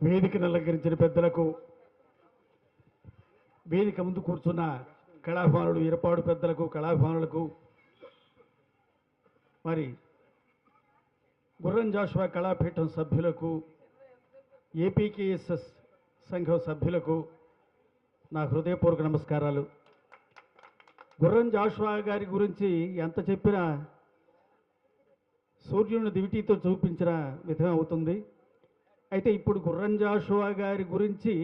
వేదికను అలంకరించిన పెద్దలకు వేదిక ముందు కూర్చున్న కళాభిమానులు ఇరపాడు పెద్దలకు కళాభిమానులకు మరి గుర్రం జాషువా కళాపీఠం సభ్యులకు ఏపీకేఎస్ఎస్ సంఘం సభ్యులకు నా హృదయపూర్వక నమస్కారాలు. గుర్రం జాషువా గారి గురించి ఎంత చెప్పినా సూర్యుని దివిటీతో చూపించిన విధం అవుతుంది. అయితే ఇప్పుడు గుర్రం జాషువా గారి గురించి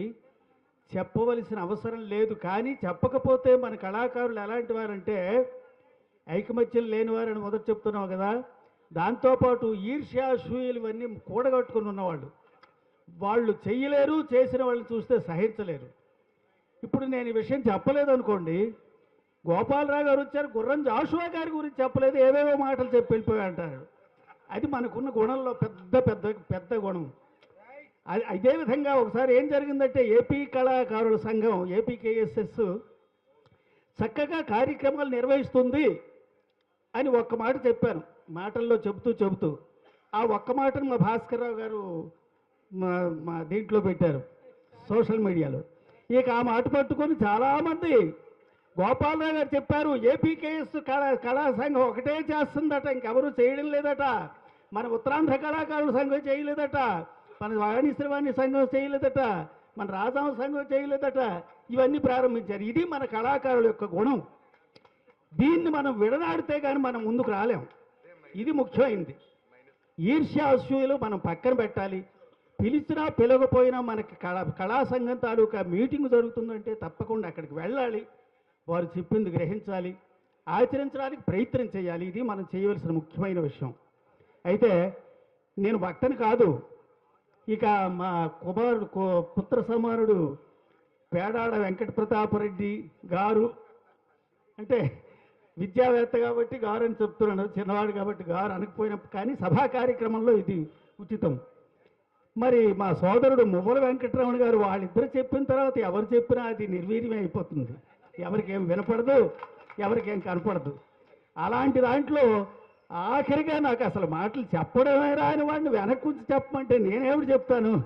చెప్పవలసిన అవసరం లేదు. కానీ చెప్పకపోతే మన కళాకారులు ఎలాంటి వారంటే ఐకమత్యం లేని వారని మొదట చెప్తున్నావు కదా. దాంతోపాటు ఈర్ష్యా ఇవన్నీ కూడగట్టుకుని ఉన్నవాళ్ళు. వాళ్ళు చెయ్యలేరు చేసిన వాళ్ళని చూస్తే సహించలేరు. ఇప్పుడు నేను ఈ విషయం చెప్పలేదు అనుకోండి. గోపాలరావు గారు వచ్చారు గుర్రం జాషువా గారి గురించి చెప్పలేదు ఏవేవో మాటలు చెప్పి వెళ్ళిపోయి అంటారు అది మనకున్న గుణంలో పెద్ద పెద్ద పెద్ద గుణం. ఇదే విధంగా ఒకసారి ఏం జరిగిందంటే ఏపీ కళాకారుల సంఘం ఏపీకేఎస్ఎస్ చక్కగా కార్యక్రమాలు నిర్వహిస్తుంది అని ఒక్క మాట చెప్పాను. మాటల్లో చెబుతూ చెబుతూ ఆ ఒక్క మాటను మా భాస్కర్రావు గారు మా మా దీంట్లో పెట్టారు సోషల్ మీడియాలో. ఇక ఆ మాట పట్టుకొని చాలామంది గోపాలరావు గారు చెప్పారు ఏపీకేఎస్ కళా కళా సంఘం ఒకటే చేస్తుందట ఇంకెవరూ చేయడం లేదట. మన ఉత్తరాంధ్ర కళాకారుల సంఘం చేయలేదట. మన వాణి సంఘం చేయలేదట మన రాజాం సంఘం చేయలేదట. ఇవన్నీ ప్రారంభించారు. ఇది మన కళాకారుల యొక్క గుణం. దీన్ని మనం విడనాడితే కానీ మనం ముందుకు రాలేం. ఇది ముఖ్యమైనది ఈర్ష్య మనం పక్కన పెట్టాలి. పిలిచినా పిలవకపోయినా మనకి కళా కళా సంఘం తాలూకా మీటింగ్ జరుగుతుందంటే తప్పకుండా అక్కడికి వెళ్ళాలి. వారు చెప్పింది గ్రహించాలి. ఆచరించడానికి ప్రయత్నం చేయాలి. ఇది మనం చేయవలసిన ముఖ్యమైన విషయం. అయితే నేను భక్తని కాదు. ఇక మా కుమారుడు కు- పుత్ర సమానుడు పేడాడ వెంకట ప్రతాపరెడ్డి గారు. అంటే విద్యావేత్త కాబట్టి గారు అని చెప్తున్నాను చిన్నవాడు కాబట్టి గారు అనకపోయినా కానీ సభా కార్యక్రమంలో ఇది ఉచితం. మరి మా సోదరుడు మువ్వల వెంకటరమణ గారు వాళ్ళిద్దరు చెప్పిన తర్వాత ఎవరు చెప్పినా అది నిర్వీర్యం అయిపోతుంది. ఎవరికేం వినపడదు ఎవరికేం కనపడదు. అలాంటి దాంట్లో ఆఖరిగా నాకు అసలు మాటలు చెప్పడమే రాని వాడిని వెనక్కి ఉంచి చెప్పమంటే నేనేమిటి చెప్తాను?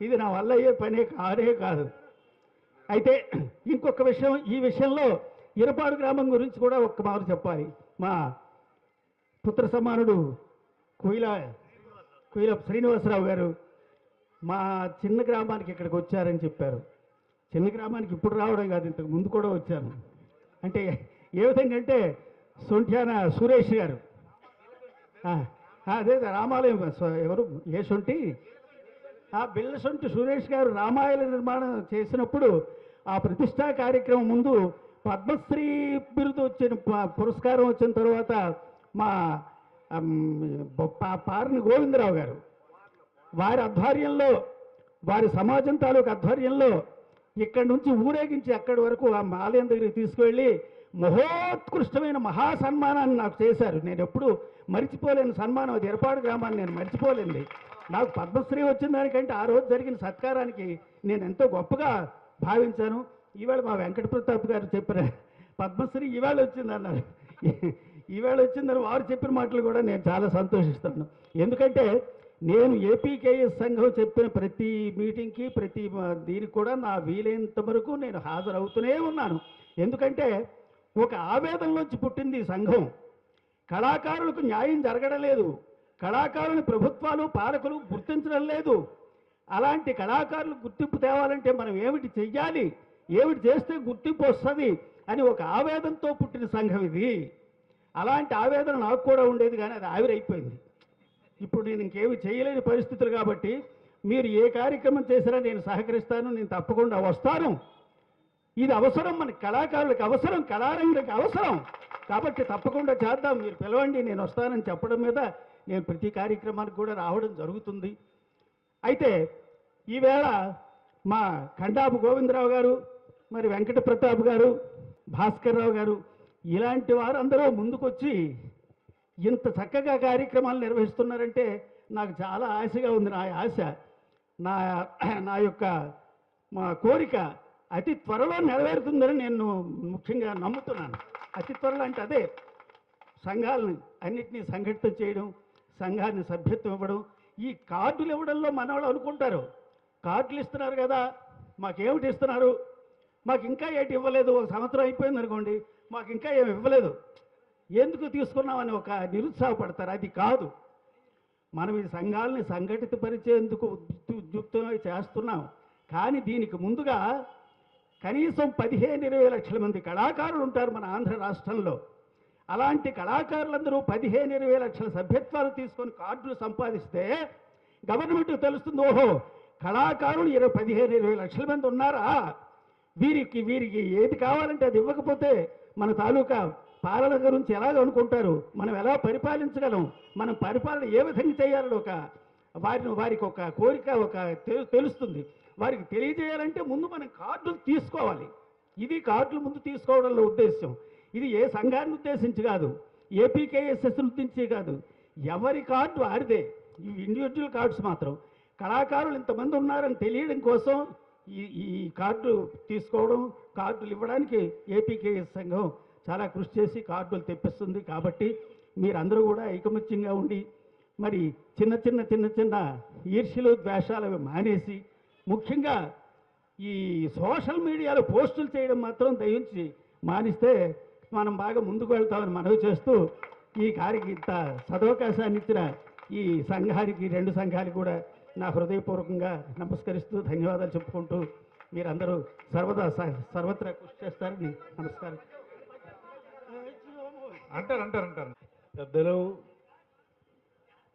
ఇది నా వల్ల అయ్యే పనే కాదే కాదు. అయితే ఇంకొక విషయం ఈ విషయంలో ఇరపాడు గ్రామం గురించి కూడా ఒక్క మాట చెప్పాలి. మా పుత్ర సమానుడు కుయిల కుయిల శ్రీనివాసరావు గారు మా చిన్న గ్రామానికి ఇక్కడికి వచ్చారని చెప్పారు. చిన్న గ్రామానికి ఇప్పుడు రావడం కాదు ఇంతకు ముందు కూడా వచ్చాను. అంటే ఏ విధంగా అంటే సొంఠ్యాన సురేష్ గారు. అదే రామాలయం ఎవరు? ఏ ఆ బిల్లసొంటి సురేష్ గారు రామాయణ నిర్మాణం చేసినప్పుడు ఆ ప్రతిష్టా కార్యక్రమం ముందు పద్మశ్రీ బిరుదు వచ్చిన ప- పురస్కారం వచ్చిన తర్వాత మా పా- పార్ని గోవిందరావు గారు వారి ఆధ్వర్యంలో వారి సమాజం తాలూకు ఆధ్వర్యంలో ఇక్కడి నుంచి ఊరేగించి అక్కడి వరకు ఆ ఆలయం దగ్గరికి తీసుకువెళ్ళి మహోత్కృష్టమైన మహా సన్మానాన్ని నాకు చేశారు. నేను ఎప్పుడు మర్చిపోలేని సన్మానం. అది ఎరపాడు గ్రామాన్ని నేను మర్చిపోలేండి నాకు పద్మశ్రీ వచ్చిన దానికంటే ఆ రోజు జరిగిన సత్కారానికి నేను ఎంతో గొప్పగా భావించాను. ఈవేళ మా వెంకట ప్రతాప్ గారు చెప్పిన పద్మశ్రీ ఈవేళ వచ్చిందన్నారు ఈవేళ వచ్చిందని వారు చెప్పిన మాటలు కూడా నేను చాలా సంతోషిస్తాను ఎందుకంటే నేను ఏపీకేఎస్ సంఘం చెప్పిన ప్రతి మీటింగ్కి ప్రతి దీనికి కూడా నా వీలైనంత వరకు నేను హాజరవుతూనే ఉన్నాను. ఎందుకంటే ఒక ఆవేదనలోంచి పుట్టింది ఈ సంఘం. కళాకారులకు న్యాయం జరగడం లేదు. కళాకారుని ప్రభుత్వాలు పాలకులు గుర్తించడం లేదు. అలాంటి కళాకారులు గుర్తింపు తేవాలంటే మనం ఏమిటి చెయ్యాలి? ఏమిటి చేస్తే గుర్తింపు వస్తుంది? అని ఒక ఆవేదనతో పుట్టిన సంఘం ఇది. అలాంటి ఆవేదన నాకు కూడా ఉండేది కానీ అది ఆవిరైపోయింది. ఇప్పుడు నేను ఇంకేమి చేయలేని పరిస్థితులు కాబట్టి మీరు ఏ కార్యక్రమం చేసినా నేను సహకరిస్తాను నేను తప్పకుండా వస్తాను. ఇది అవసరం మన కళాకారులకు అవసరం కళారంగులకు అవసరం. కాబట్టి తప్పకుండా చేద్దాం. మీరు పిలవండి నేను వస్తానని చెప్పడం మీద నేను ప్రతి కార్యక్రమానికి కూడా రావడం జరుగుతుంది. అయితే ఈవేళ మా ఖండాపు గోవిందరావు గారు మరి వెంకట ప్రతాప్ గారు భాస్కర్రావు గారు ఇలాంటి వారందరూ ముందుకొచ్చి ఇంత చక్కగా కార్యక్రమాలు నిర్వహిస్తున్నారంటే నాకు చాలా ఆశగా ఉంది. నా ఆశ నా నా యొక్క మా కోరిక అతి త్వరలో నెరవేరుతుందని నేను ముఖ్యంగా నమ్ముతున్నాను. అతి త్వరలో అంటే అదే సంఘాలను అన్నిటినీ సంఘటితం చేయడం సంఘాన్ని సభ్యత్వం ఇవ్వడం. ఈ కార్డులు ఇవ్వడంలో మనవాళ్ళు అనుకుంటారు. కార్డులు ఇస్తున్నారు కదా మాకేమిటి ఇస్తున్నారు? మాకు ఇంకా ఏంటి ఇవ్వలేదు ఒక సంవత్సరం అయిపోయింది అనుకోండి మాకు ఇంకా ఏమి ఇవ్వలేదు. ఎందుకు తీసుకున్నామని ఒక నిరుత్సాహపడతారు? అది కాదు. మనం ఈ సంఘాలని సంఘటితపరిచేందుకు పరిచేందుకు ఉద్యుక్తమై చేస్తున్నాం. కానీ దీనికి ముందుగా కనీసం పదిహేను ఇరవై లక్షల మంది కళాకారులు ఉంటారు మన ఆంధ్ర రాష్ట్రంలో. అలాంటి కళాకారులందరూ పదిహేను ఇరవై లక్షల సభ్యత్వాలు తీసుకొని కార్డులు సంపాదిస్తే గవర్నమెంట్ తెలుస్తుంది ఓహో కళాకారులు ఇరవై పదిహేను ఇరవై లక్షల మంది ఉన్నారా? వీరికి వీరికి ఏది కావాలంటే అది ఇవ్వకపోతే మన తాలూకా పాలన గురించి ఎలాగ అనుకుంటారు? మనం ఎలా పరిపాలించగలం? మనం పరిపాలన ఏ విధంగా చేయాలని ఒక వారిని వారికి ఒక కోరిక ఒక తెలుస్తుంది. వారికి తెలియజేయాలంటే ముందు మనం కార్డులు తీసుకోవాలి. ఇది కార్డులు ముందు తీసుకోవడంలో ఉద్దేశం ఇది ఏ సంఘాన్ని ఉద్దేశించి కాదు ఏపీకేఎస్ఎస్ ఉద్దేశించి కాదు ఎవరి కార్డు వారిదే ఈ ఇండివిజువల్ కార్డ్స్ మాత్రం. కళాకారులు ఇంతమంది ఉన్నారని తెలియడం కోసం ఈ ఈ కార్డు తీసుకోవడం కార్డులు ఇవ్వడానికి ఏపీకేఎస్ సంఘం చాలా కృషి చేసి కార్డులు తెప్పిస్తుంది కాబట్టి మీరందరూ కూడా ఐకమత్యంగా ఉండి మరి చిన్న చిన్న చిన్న చిన్న ఈర్ష్యలు ద్వేషాలు అవి మానేసి ముఖ్యంగా ఈ సోషల్ మీడియాలో పోస్టులు చేయడం మాత్రం దయించి మానిస్తే మనం బాగా ముందుకు వెళ్తామని మనవి చేస్తూ ఈ కార్యకి ఇంత సదవకాశాన్ని ఇచ్చిన ఈ సంఘానికి రెండు సంఘాలకు కూడా నా హృదయపూర్వకంగా నమస్కరిస్తూ ధన్యవాదాలు చెప్పుకుంటూ మీరందరూ సర్వదా సర్వత్రా కృషి చేస్తారని నమస్కారం. అంటారు అంటారు అంటారు. పెద్దలు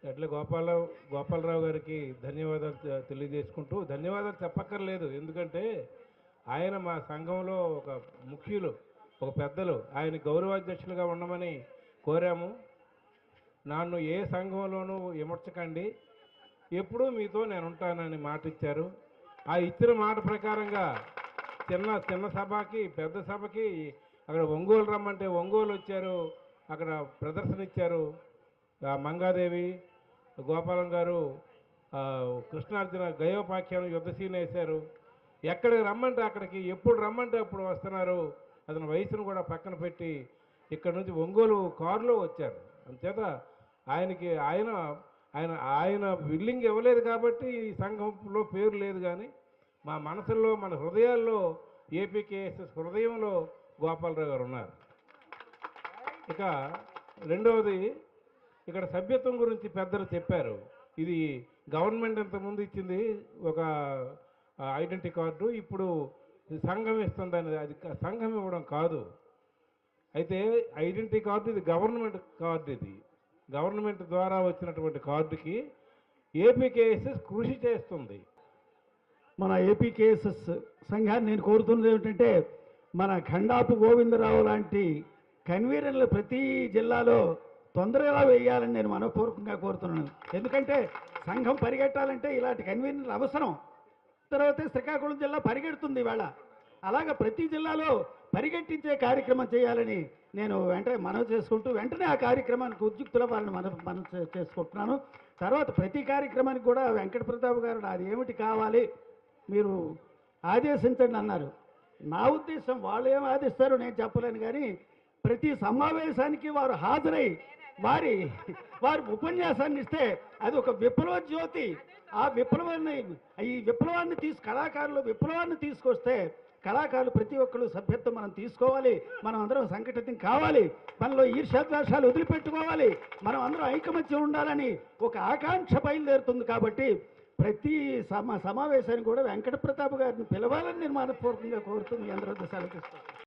ఎడ్ల గోపాలరావు గోపాలరావు గారికి ధన్యవాదాలు తెలియజేసుకుంటూ ధన్యవాదాలు చెప్పక్కర్లేదు. ఎందుకంటే ఆయన మా సంఘంలో ఒక ముఖ్యులు ఒక పెద్దలు. ఆయన గౌరవాధ్యక్షులుగా ఉండమని కోరాము. నన్ను ఏ సంఘంలోనూ విమర్చకండి ఎప్పుడూ మీతో నేను ఉంటానని మాట ఇచ్చారు ఆ ఇచ్చిన మాట ప్రకారంగా చిన్న చిన్న సభకి పెద్ద సభకి అక్కడ ఒంగోలు రమ్మంటే ఒంగోలు వచ్చారు. అక్కడ ప్రదర్శన ఇచ్చారు మంగాదేవి గోపాలం గారు కృష్ణార్జున గయోపాఖ్యానం యుద్ధసీన వేశారు. ఎక్కడికి రమ్మంటే అక్కడికి ఎప్పుడు రమ్మంటే అప్పుడు వస్తున్నారు. అతని వయసును కూడా పక్కన పెట్టి ఇక్కడ నుంచి ఒంగోలు కారులో వచ్చారు. అంతేత ఆయనకి ఆయన ఆయన ఆయన బిల్లింగ్ ఇవ్వలేదు కాబట్టి ఈ సంఘంలో పేరు లేదు కానీ మా మనసుల్లో మన హృదయాల్లో ఏపీకేఎస్ఎస్ హృదయంలో గోపాలరావు గారు ఉన్నారు. ఇక రెండవది ఇక్కడ సభ్యత్వం గురించి పెద్దలు చెప్పారు. ఇది గవర్నమెంట్ ఇంతకుముందు ఇచ్చింది ఒక ఐడెంటిటీ కార్డు. ఇప్పుడు సంఘం ఇస్తుందని అది సంఘం ఇవ్వడం కాదు. అయితే ఐడెంటిటీ కార్డు ఇది గవర్నమెంట్ కార్డు ఇది. గవర్నమెంట్ ద్వారా వచ్చినటువంటి కార్డుకి ఏపీకేఎస్ఎస్ కృషి చేస్తుంది. మన ఏపీకేఎస్ఎస్ సంఘాన్ని నేను కోరుతున్నది ఏమిటంటే మన ఖండాపు గోవిందరావు లాంటి కన్వీనర్లు ప్రతి జిల్లాలో తొందరగా వేయాలని నేను మనపూర్వకంగా కోరుతున్నాను. ఎందుకంటే సంఘం పరిగెట్టాలంటే ఇలాంటి కన్వీనర్లు అవసరం. తర్వాత శ్రీకాకుళం జిల్లా పరిగెడుతుంది ఇవాళ. అలాగ ప్రతి జిల్లాలో పరిగెట్టించే కార్యక్రమం చేయాలని నేను వెంటనే మనవి చేసుకుంటూ వెంటనే ఆ కార్యక్రమానికి ఉద్యుక్తుల వాళ్ళని మన మనం చేసుకుంటున్నాను. తర్వాత ప్రతి కార్యక్రమానికి కూడా వెంకట ప్రతాప్ గారు నాది ఏమిటి కావాలి మీరు ఆదేశించండి అన్నారు. నా ఉద్దేశం వాళ్ళు ఏం ఆదేశిస్తారో నేను చెప్పలేను కానీ ప్రతి సమావేశానికి వారు హాజరై వారి వారి ఉపన్యాసాన్ని ఇస్తే అది ఒక విప్లవ జ్యోతి. ఆ విప్లవాన్ని ఈ విప్లవాన్ని తీసు కళాకారులు విప్లవాన్ని తీసుకొస్తే కళాకారులు ప్రతి ఒక్కరు సభ్యత్వం మనం తీసుకోవాలి. మనం అందరం సంఘటితం కావాలి. మనలో ఈర్ష్యాద్వేషాలు వదిలిపెట్టుకోవాలి. మనం అందరం ఐకమత్యం ఉండాలని ఒక ఆకాంక్ష బయలుదేరుతుంది కాబట్టి ప్రతి సమా సమావేశానికి కూడా వెంకట ప్రతాప్ గారిని పిలవాలని నిర్మాణపూర్వకంగా కోరుతుంది అందరూ సెలవు